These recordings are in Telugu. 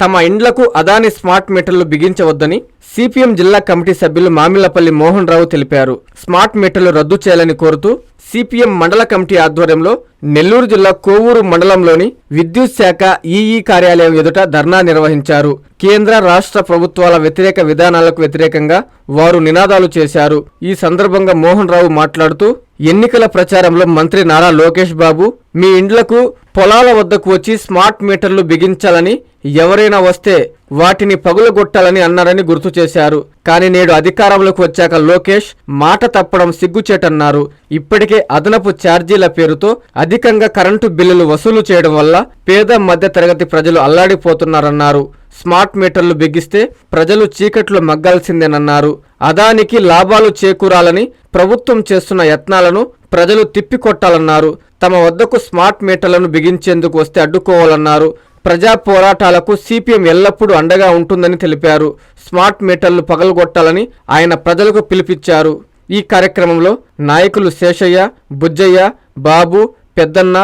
తమ ఇండ్లకు అదాని స్మార్ట్ మీటర్లు బిగించవద్దని సిపిఎం జిల్లా కమిటీ సభ్యులు మామిళ్ళపల్లి మోహన్ రావు తెలిపారు. స్మార్ట్ మీటర్లు రద్దు చేయాలని కోరుతూ సిపిఎం మండల కమిటీ ఆధ్వర్యంలో నెల్లూరు జిల్లా కోవూరు మండలంలోని విద్యుత్ శాఖ ఈఈ కార్యాలయం ఎదుట ధర్నా నిర్వహించారు. కేంద్ర రాష్ట్ర ప్రభుత్వాల వ్యతిరేక విధానాలకు వ్యతిరేకంగా వారు నినాదాలు చేశారు. ఈ సందర్భంగా మోహన్ రావు మాట్లాడుతూ ఎన్నికల ప్రచారంలో మంత్రి నారా లోకేష్ బాబు మీ ఇండ్లకు పొలాల వద్దకు వచ్చి స్మార్ట్ మీటర్లు బిగించాలని ఎవరైనా వస్తే వాటిని పగులగొట్టాలని అన్నారని గుర్తు చేశారు. కానీ నేడు అధికారంలోకి వచ్చాక లోకేష్ మాట తప్పడం సిగ్గుచేటన్నారు. ఇప్పటికే అదనపు ఛార్జీల పేరుతో అధికంగా కరెంటు బిల్లులు వసూలు చేయడం వల్ల పేద మధ్య తరగతి ప్రజలు అల్లాడిపోతున్నారన్నారు. స్మార్ట్ మీటర్లు బిగిస్తే ప్రజలు చీకట్లో మగ్గాల్సిందేనన్నారు. అదానికి లాభాలు చేకూరాలని ప్రభుత్వం చేస్తున్న యత్నాలను ప్రజలు తిప్పికొట్టాలన్నారు. తమ వద్దకు స్మార్ట్ మీటర్లను బిగించేందుకు వస్తే అడ్డుకోవాలన్నారు. ప్రజా పోరాటాలకు సిపిఎం ఎల్లప్పుడూ అండగా ఉంటుందని తెలిపారు. స్మార్ట్ మీటర్లు పగలగొట్టాలని ఆయన ప్రజలకు పిలిపించారు. ఈ కార్యక్రమంలో నాయకులు శేషయ్య బుజ్జయ్య బాబు పెద్దన్న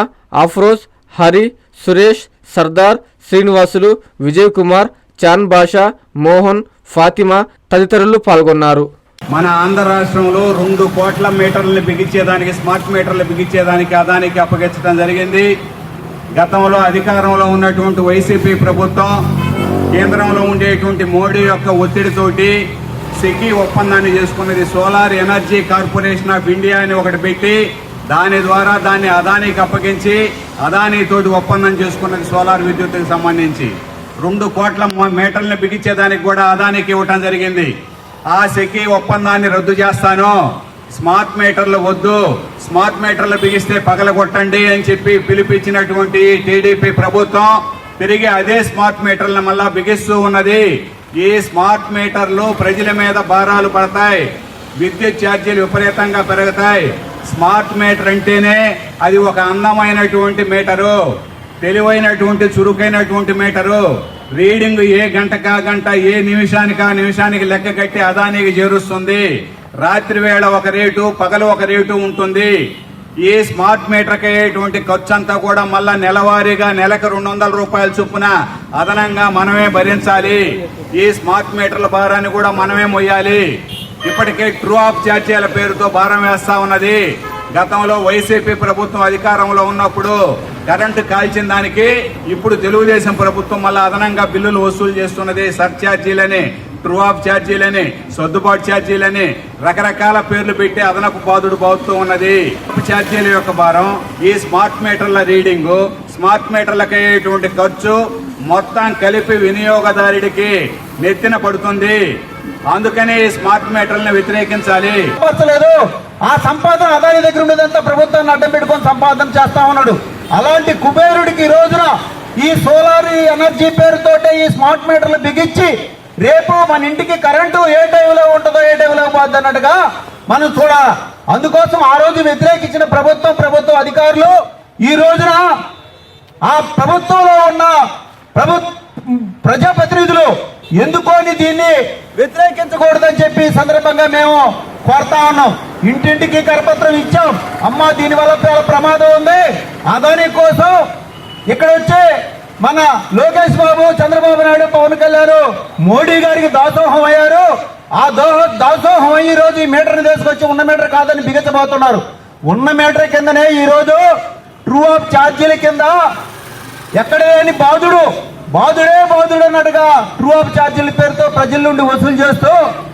ఆఫ్రోజ్ హరి సురేష్ సర్దార్ శ్రీనివాసులు విజయ్ కుమార్ చాన్ బాషా మోహన్ ఫాతిమా తదితరులు పాల్గొన్నారు. మన ఆంధ్ర రాష్ట్రంలో రెండు కోట్ల మీటర్లు బిగించేదానికి స్మార్ట్ మీటర్లు బిగించేదానికి అదానికి అప్పగించడం జరిగింది. గతంలో అధికారంలో ఉన్నటువంటి వైసీపీ ప్రభుత్వం కేంద్రంలో ఉండేటువంటి మోడీ యొక్క ఒత్తిడితోటి సెకీ ఒప్పందాన్ని చేసుకున్నది solar energy corporation of India అని ఒకటి పెట్టి దాని ద్వారా దాన్ని అదానికి అప్పగించి అదానితోటి ఒప్పందం చేసుకున్నది సోలార్ విద్యుత్తుకు సంబంధించి. రెండు కోట్ల మీటర్లను బిగించేదానికి కూడా అదానికి ఇవ్వటం జరిగింది. ఆ సెకీ ఒప్పందాన్ని రద్దు చేస్తాను. స్మార్ట్ మీటర్లు వద్దు. స్మార్ట్ మీటర్లు బిగిస్తే పగలగొట్టండి అని చెప్పి పిలిపించినటువంటి టీడీపీ ప్రభుత్వం తిరిగి అదే స్మార్ట్ మీటర్లను మళ్ళా బిగిస్తూ ఉన్నది. ఈ స్మార్ట్ మీటర్లు ప్రజల మీద భారాలు పడతాయి. విద్యుత్ ఛార్జీలు విపరీతంగా పెరుగుతాయి. స్మార్ట్ మీటర్ అంటేనే అది ఒక అందమైనటువంటి మీటరు. తెలివైనటువంటి చురుకైనటువంటి మీటరు. రీడింగ్ ఏ గంటకా గంట ఏ నిమిషానికా నిమిషానికి లెక్క కట్టి అదానికి చేరుస్తుంది. రాత్రి వేళ ఒక రేటు పగలు ఒక రేటు ఉంటుంది. ఈ స్మార్ట్ మీటర్కి అయ్యేటువంటి ఖర్చు అంతా కూడా మళ్ళా నెలవారీగా నెలకు రెండు వందల రూపాయల చొప్పున అదనంగా మనమే భరించాలి. ఈ స్మార్ట్ మీటర్ల భారాన్ని కూడా మనమే మొయ్యాలి. ఇప్పటికే ట్రూ ఆఫ్ ఛార్జీల పేరుతో భారం వేస్తా ఉన్నది. గతంలో వైసీపీ ప్రభుత్వం అధికారంలో ఉన్నప్పుడు కరెంటు కాల్చిన దానికి ఇప్పుడు తెలుగుదేశం ప్రభుత్వం మళ్ళీ అదనంగా బిల్లులు వసూలు చేస్తున్నది సర్ఛార్జీలని ట్రూ ఆఫ్ ఛార్జీలని సర్దుబాటు ఛార్జీలని రకరకాల పేర్లు పెట్టి అదనపు బాధుడు బాగుతూ ఉన్నది. ఛార్జీల యొక్క భారం ఈ స్మార్ట్ మీటర్ల రీడింగ్ స్మార్ట్ మీటర్లకు అయ్యేటువంటి ఖర్చు మొత్తం కలిపి వినియోగదారుడికి నెత్తిన పడుతుంది. అందుకని ఈ స్మార్ట్ మీటర్లను వ్యతిరేకించాలి. ఆ సంపాదన అదాని దగ్గర ఉండేదంతా ప్రభుత్వాన్ని అడ్డం పెట్టుకొని సంపాదన చేస్తా ఉన్నాడు. అలాంటి కుబేరుడికి ఈ రోజున ఈ సోలార్ ఎనర్జీ పేరుతోటే ఈ స్మార్ట్ మీటర్లు బిగించి రేపు మన ఇంటికి కరెంటు ఏ టైంలో ఉంటుందో ఏ టైంలో పోద్ది అన్నట్టుగా మనం చూడాలి అందుకోసం ఆ రోజు వ్యతిరేకించిన ప్రభుత్వం ప్రభుత్వ అధికారులు ఈ రోజున ఆ ప్రభుత్వంలో ఉన్న ప్రభు ప్రజాప్రతినిధులు ఎందుకోని దీన్ని వ్యతిరేకించకూడదని చెప్పి సందర్భంగా మేము కోరుతా ఉన్నాం. ఇంటింటికి కరపత్రం ఇచ్చాం. అమ్మా దీని వల్ల చాలా ప్రమాదం ఉంది. అదాని కోసం ఇక్కడ వచ్చే మన లోకేష్ బాబు చంద్రబాబు నాయుడు పవన్ కళ్యాణ్ మోడీ గారికి దాసోహం అయ్యారు. ఆ దోహ దాసోహం ఈ రోజు ఈ మీటర్ని తీసుకొచ్చి ఉన్న మీటర్ కాదని బిగించబోతున్నారు. ఉన్న మీటర్ కిందనే ఈ రోజు ట్రూ ఆఫ్ ఛార్జీల కింద ఎక్కడ లేని బాధుడు బాధుడే బాధుడు అన్నట్టుగా ట్రూ ఆఫ్ ఛార్జీల పేరుతో ప్రజల నుండి వసూలు చేస్తూ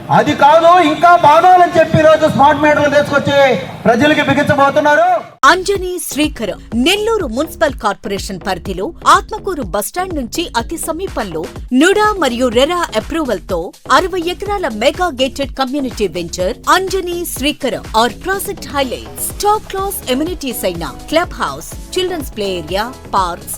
అది కాదు ఇంకా బాగాలని చెప్పి రోజు స్మార్ట్ మీటర్లు తీసుకొచ్చి ప్రజలకి బిగించబోతున్నారు. అంజనీ శ్రీకరం నెల్లూరు మున్సిపల్ కార్పొరేషన్ పరిధిలో ఆత్మకూరు బస్టాండ్ నుంచి అతి సమీపంలో నుడా మరియు రెరా అప్రూవల్తో అరవై ఎకరాల mega gated community venture Anjani Srikaram R project highlights top class amenities అయిన club house children's play area parks